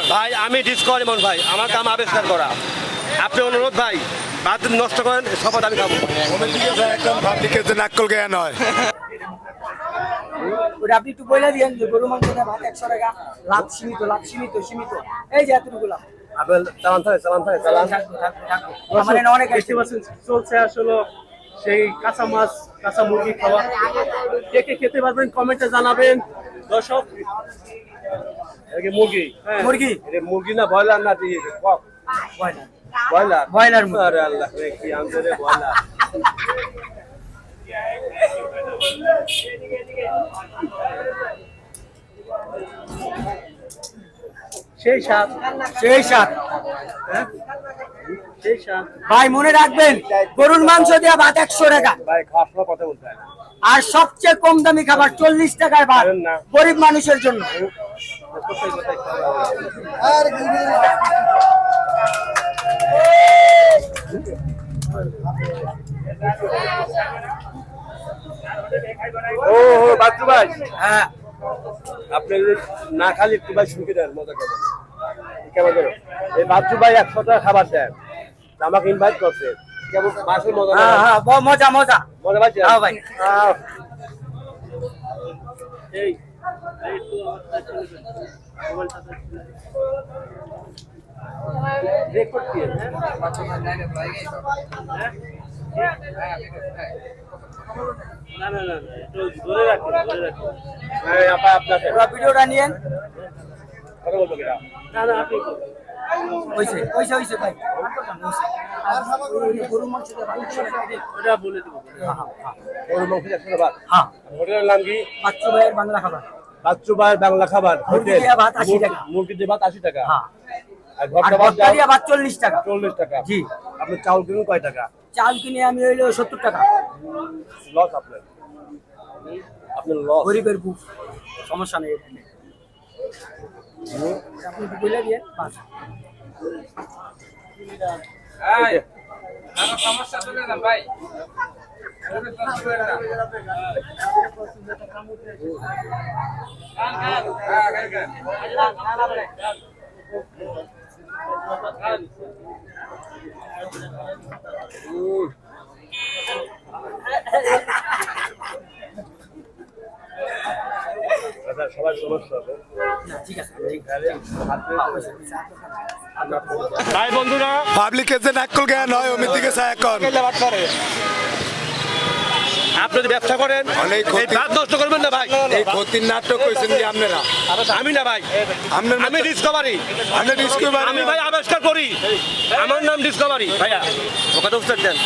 ভাই আমি ডিসকভার এমন ভাই। আমার কাম আবিষ্কার করা। আপনি অনুরোধ ভাই বাদ দিন নষ্ট করেন শপথ আমি খাব। পাবলিকের জ্ঞান হয় ওটা আপনি একটু বলে দিয়েন যে গরু মাংস দিয়ে ভাত একশো টাকা। লাভ সীমিত লাভ সীমিত সীমিত। এই যে এতটুকু লাভ। আপনার চালান থাকে চালান থাকে চালান। অনেক চলছে আসলে সেই কাঁচা মাছ কাঁচা মুরগি খাওয়া। কে কে খেতে পারবেন কমেন্টে জানাবেন। দর্শক মুরগি। হ্যাঁ। মুরগি? মুরগি না ব্রয়লার না ব্রয়লার। ব্রয়লার। ব্রয়লার আল্লাহ কি আনতে ব্রয়লার। সেই স্বাদ সেই সাত ভাই মনে রাখবেন গরুর মাংস দিয়ে ভাত একশো টাকা। ভাই খাওয়ার সময় কথা বলতে হয় না। আর সবচেয়ে কম দামি খাবার চল্লিশ টাকায় ভাত পারেন না। গরিব মানুষের জন্য। ও ও বাচ্চু ভাই হ্যাঁ আপনি না খালি একটু ভাই দেন মজা করবেন কেমন করে এই বাচ্চু ভাই একশো টাকা খাবার দেন আমাকে ইনভাইট করছে কেমন মাসের মজা হ্যাঁ হ্যাঁ মজা মজা মজা পাচ্ছি হ্যাঁ ভাই। এই রেকর্ড দিয়ে হ্যাঁ? না না না একটু ধরে রাখুন ধরে রাখুন। আপা আপনাকে ওরা ভিডিওটা নিয়েন। কথা বলব না না আপনি হয়েছে হয়েছে হয়েছে ভাই। গরুর মাংস ভাত একশো টাকা দিন। ওটা বলে দেবো। গরু মাংস একশো টাকা হ্যাঁ। হোটেলের নাম কি? বাচ্চু ভাইয়ের বাংলা খাবার। বাচ্চু ভাই বাংলা খাবার হোটেল। ভাত 80 টাকা। মুরগি দিয়ে ভাত আশি টাকা? হ্যাঁ। আর ঘরটা চল্লিশ টাকা। চল্লিশ টাকা। জি। আপনি চাউল কিনুন কয় টাকা? চাল কিনে আমি হইল সত্তর টাকা। লস আপনার? আপনার লস গরিবের বুক সমস্যা নেই। বলে দিয়ে বাস। আচ্ছা, সমস্যা হবে না ঠিক আছে। ভাই বন্ধুরা পাবলিকের যে নাক্কল জ্ঞান হয় অমিত দিকে আপনি যদি ব্যবসা করেন অনেক ভাত নষ্ট করবেন না ভাই। এই ক্ষতির নাটক কি আপনারা? আমি না ভাই। আপনার আমি ডিসকভারি আপনি ডিসকভারি আমি ভাই আবিষ্কার করি। আমার নাম ডিসকভারি ভাইয়া ওকে তো উত্তর দেন